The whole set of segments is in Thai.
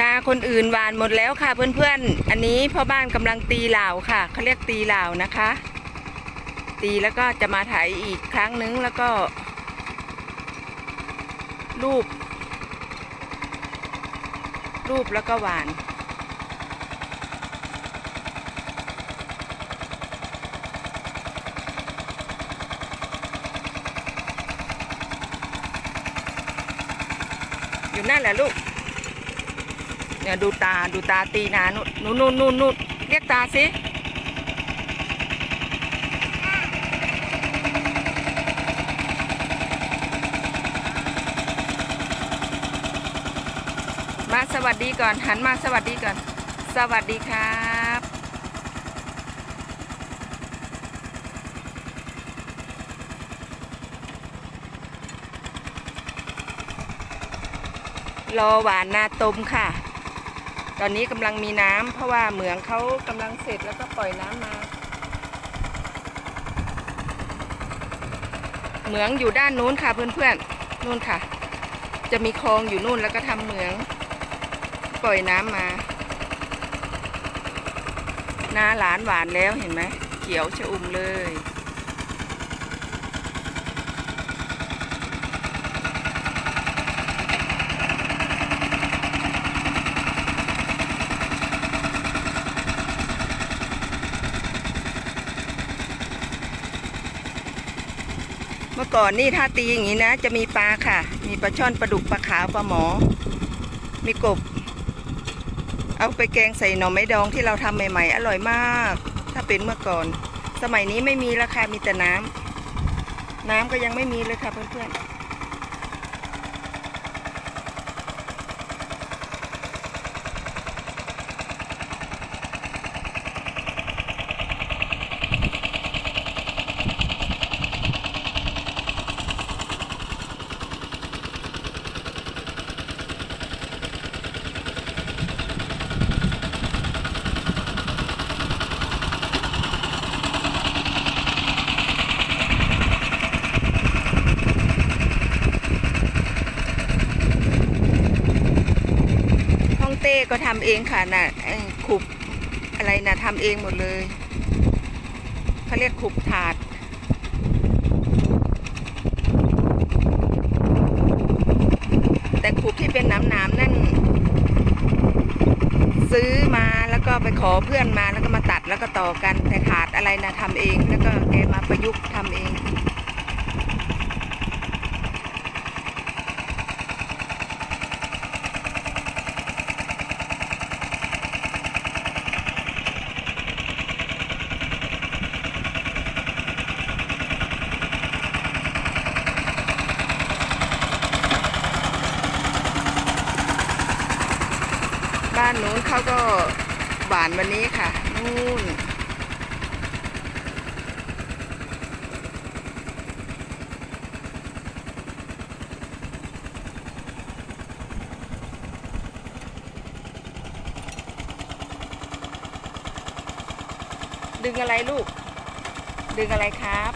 นาคนอื่นหวานหมดแล้วค่ะเพื่อนๆ อันนี้พ่อบ้านกำลังตีเหล่าค่ะเขาเรียกตีเหล่านะคะ ตีแล้วก็จะมาไถอีกครั้งนึงแล้วก็รูป รูปแล้วก็หวานอยู่นั่นแหละลูก เนี่ยดูตาดูตาตีนานู่นนู่นนู่นนู่นนู่นเรียกตาสิมาสวัสดีก่อนหันมาสวัสดีก่อน สวัสดีครับรอหวานนาตมค่ะ ตอนนี้กำลังมีน้ำเพราะว่าเหมืองเขากำลังเสร็จแล้วก็ปล่อยน้ำมา เหมืองอยู่ด้านนู้นค่ะเพื่อนๆนู่นค่ะ จะมีคลองอยู่นู่นแล้วก็ทำเหมือง ปล่อยน้ำมา นาหลานหวานแล้วเห็นไหมเขียวชอุ่มเลย ก่อนนี่ถ้าตีอย่างนี้นะ จะมีปลาค่ะ มีปลาช่อนปลาดุกปลาขาวปลาหมอ มีกบ เอาไปแกงใส่หน่อไม้ดองที่เราทำใหม่ๆ อร่อยมาก ถ้าเป็นเมื่อก่อน สมัยนี้ไม่มีราคามีแต่น้ำน้ำก็ยังไม่มีเลยค่ะเพื่อนๆ ก็ทำเองค่ะน่ะขุบอะไรนะทำเองหมดเลยเขาเรียกขุบถาดแต่ขุบที่เป็นน้ำหนามๆนั่น ซื้อมาแล้วก็ไปขอเพื่อนมาแล้วก็มาตัดแล้วก็ต่อกันแต่ถาดอะไรนะทำเอง แล้วก็แกมาประยุกต์ทำเอง เขาก็หวานวันนี้ค่ะ นู่น ดึงอะไรลูก ดึงอะไรครับ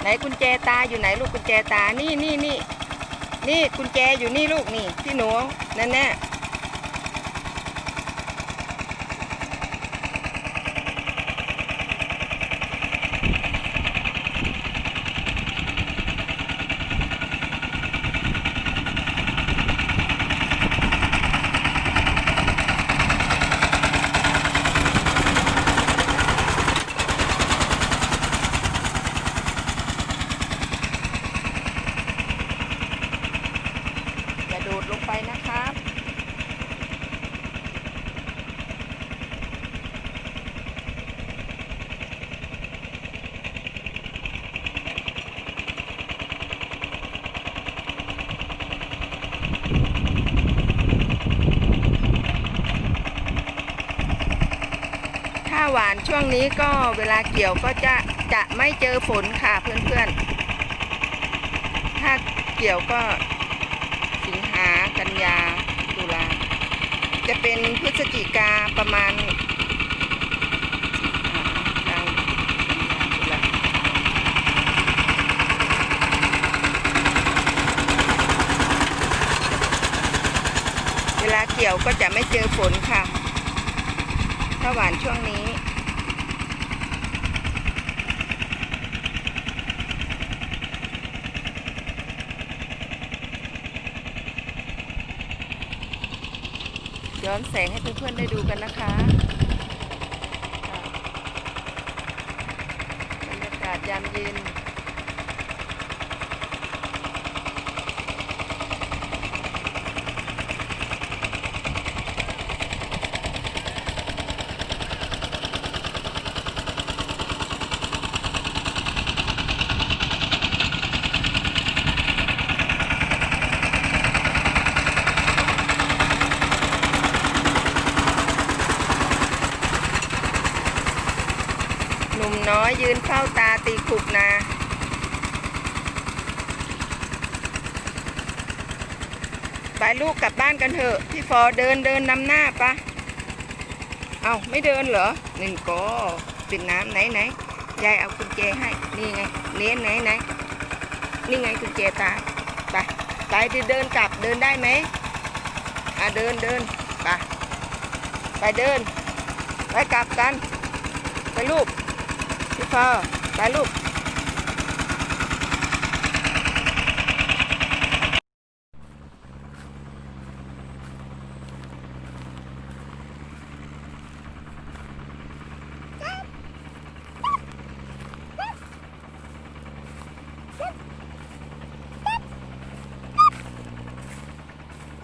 ไหนกุญแจตาอยู่ไหนลูกกุญแจตา นี่นี่นี่ นี่กุญแจอยู่นี่ลูกนี่ที่หนูนั่นแน่ อย่าโดดลงไปนะครับถ้าหวานช่วงนี้ก็เวลาเกี่ยวก็จะจะไม่เจอฝนค่ะเพื่อนๆ ถ้าเกี่ยวก็ากันยาตุลาจะเป็นพฤศจิกาประมาณสิงหากันยาตุลาเกี่ยวก็จะไม่เจอฝนค่ะ ถ้าหวานช่วงนี้ ย้อนแสงให้เพื่อนๆได้ดูกันนะคะบรรยากาศยามเย็น ห น้อยยืนเฝ้าตาตีขุกนาไปลูกกลับบ้านกันเถอะ พี่ฟอเดินเดินนำหน้าปะเอาไม่เดินเหรอหนึ่งก็ปิดน้ำไหนไหนยายเอากุญแจให้ นี่ไงเน้นไหนไหนนี่ไงกุญแจตาไปไปเดินกลับเดินได้ไหมอะเดินเดินไปไปเดิน ไปกลับกัน ไปลูก อ ไปลูก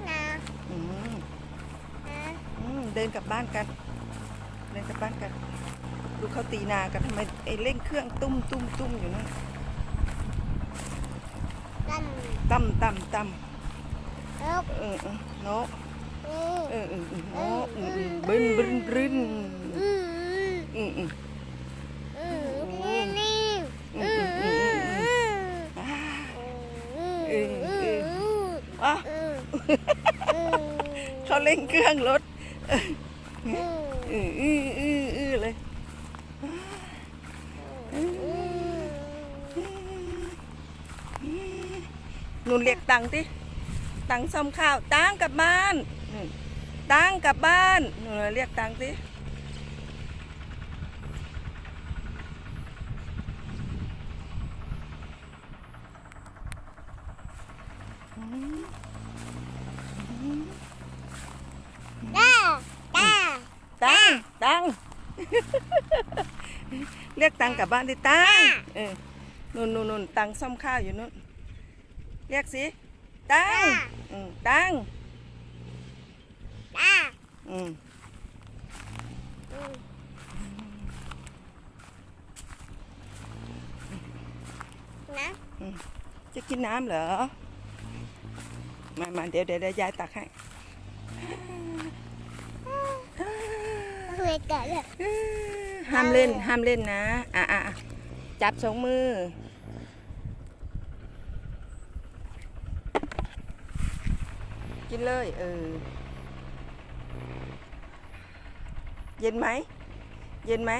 นะอืมนะอืมเดินกลับบ้านกัน เดินกลับบ้านกัน ดูเขาตีนากันทำไมไอ้เร่งเครื่องตุ้มตุ้มตุ้มอยู่นั่นกันตั้มตั้มตั้มลูกเออเออนกนี่เออเออเออนกอืมอืมบึ้นบึ้นบึ้นอืมอืมอืมอืมนี่นี่อืมอืมอืมอืมอ่าเออเออว้าอืมเขาเร่งเครื่องรถอืมอืออืออืออือเลยอืม นุ่นเรียกตังติตังซ่อมข้าวตังกลับบ้านตังกลับบ้านนุ่นเรียกตังติตาตาตังตัง รียกตังค์กลับบ้านดิตังค์เออนุ่นนุ่นนุ่นตังค์ซ่อมข้าวอยู่นู่นเรียกสิตังค์อืมตังค์ตาอืมอืมนะจะกินน้ำเหรอ มามาเดี๋ยวเดี๋ยวเดี๋ยวยายตักให้เพื่อเกิดเลย ห้ามเล่น ห้ามเล่นนะ อะอะจับสองมือ กินเลย เออ เย็นไหม เย็นไหม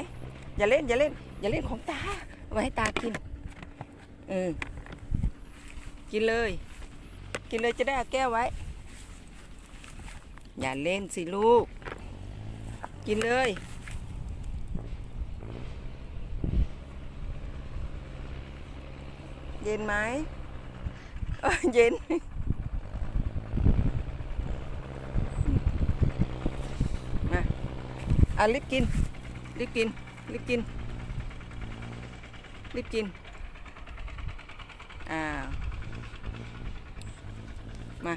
อย่าเล่น อย่าเล่น อย่าเล่นของตาเอาไว้ให้ตากิน เออ กินเลย กินเลยจะได้เอาแก้วไว้ อย่าเล่นสิลูก กินเลย เย็นไหมเอ้ยเย็น มาอะรีบกิน รีบกิน รีบกิน รีบกินอ้ามา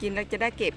กินแล้วจะได้เก็บ